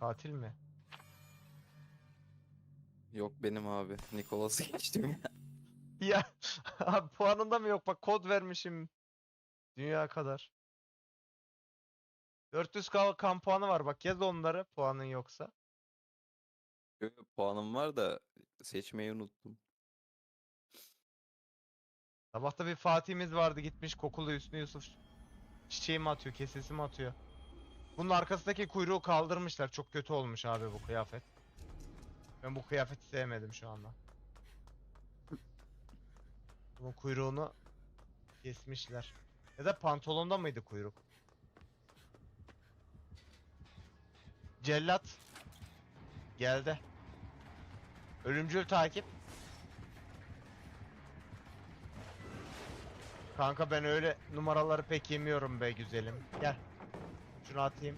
Katil mi? Yok benim abi. Nikolas'ı geçtim ya. Ya abi puanında mı yok? Bak kod vermişim. Dünya kadar. 400 ka- kan puanı var bak yaz onları puanın yoksa. Yok, yok, Puanım var da seçmeyi unuttum. Sabahta bir Fatih'imiz vardı gitmiş kokulu Hüsnü Yusuf çiçeği mi atıyor kesesi mi atıyor. Bunun arkasındaki kuyruğu kaldırmışlar. Çok kötü olmuş abi bu kıyafet. Ben bu kıyafeti sevmedim şu anda. Bunun kuyruğunu kesmişler. Ya da pantolonda mıydı kuyruk? Cellat geldi. Ölümcül takip. Kanka ben öyle numaraları pek yemiyorum be güzelim. Gel. Şunu atayım.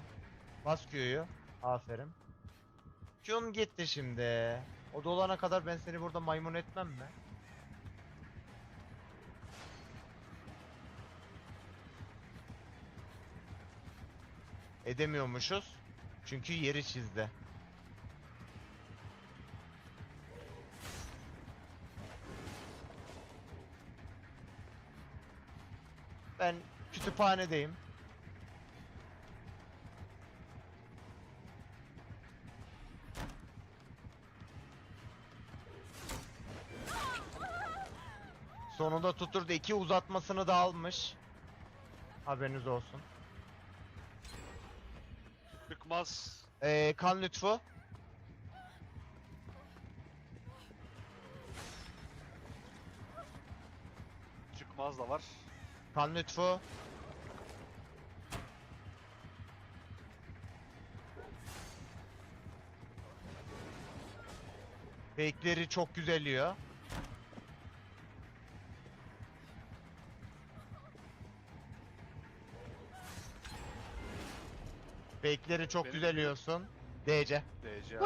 Bas Q'yu. Aferin. Q'un gitti şimdi. O dolana kadar ben seni burada maymun etmem mi? Edemiyormuşuz. Çünkü yeri çizdi. Ben kütüphanedeyim. Sonunda tutturdu. iki uzatmasını da almış. Haberiniz olsun. Çıkmaz. Ee, kan lütfu. Çıkmaz da var. Kan lütfu. Fake'leri çok güzel Fake'leri çok Benim- güzel yiyorsun. DC. DC.